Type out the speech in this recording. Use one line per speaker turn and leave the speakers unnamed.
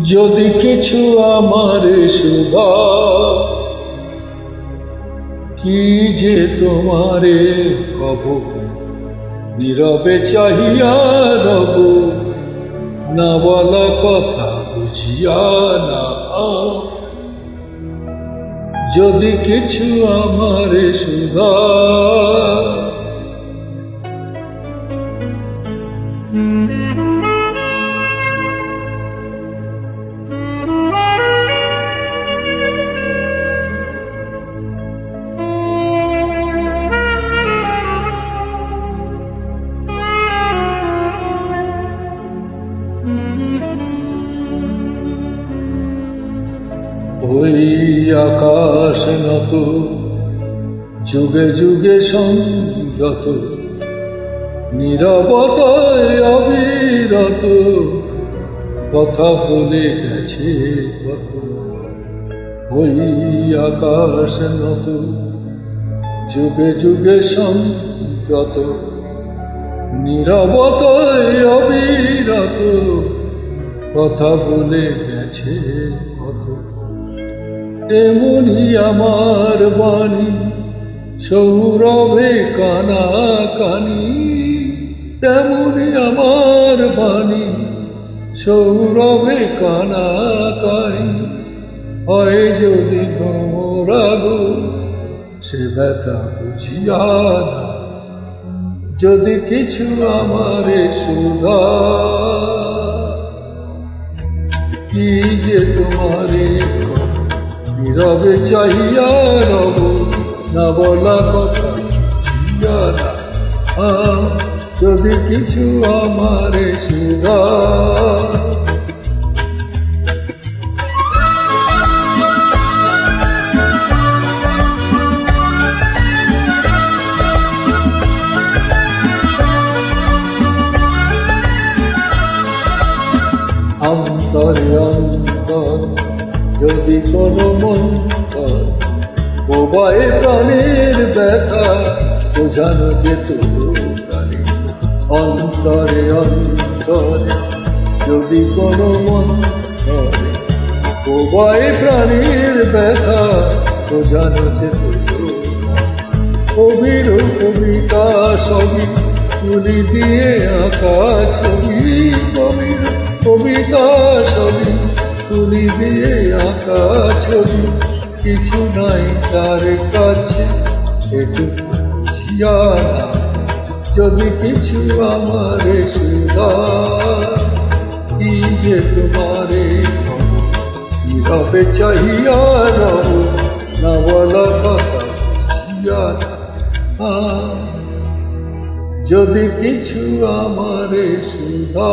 যদি কিছু আমার সুধা কি যে তোমারে কব নীরবে চাহিয়া রব, না বলা কথা বুঝিয়া না যদি কিছু আমার সুধা ওই আকাশ নত, যুগে যুগে সংযত, নিরবতায় অবিরত, কথা বলে গেছে কত ওই আকাশ নত, যুগে যুগে সংযত, নিরবতায় অবিরত, কথা বলে গেছে কত তেমনি আমার বাণী, সৌরভে কানা কানি তেমনি আমার বাণী, সৌরভে কানা কানি হয় যদি ভ্রমরাগ সে ব্যথা বুঝিয়া যদি কিছু আমারে সুধা, কি যে তোমারে নীরবে চাহিয়া রব না বলা কথা ছিয়া না যদি কিছু আমারে সুধা অন্তরে অন্তর যদি কোনো মন্তর বোবায় প্রাণের ব্যথা, বোঝানো যেত তারে, অন্তরে অন্তরে। যদি কোনো মন্তরে বোবায় প্রাণের ব্যথা, বোঝানো যেত কবির কবিতা সবই তুলি দিয়ে আঁকা ছবি। তুলি দিয়ে আঁকা ছবি। কিছু নাই তার কাছে। জিয়ানা যদি কিছু আমার সুধা, কি যে তোমারে নীরবে চাহিয়া রব? না বলা কথা যদি কিছু আমারে সুধা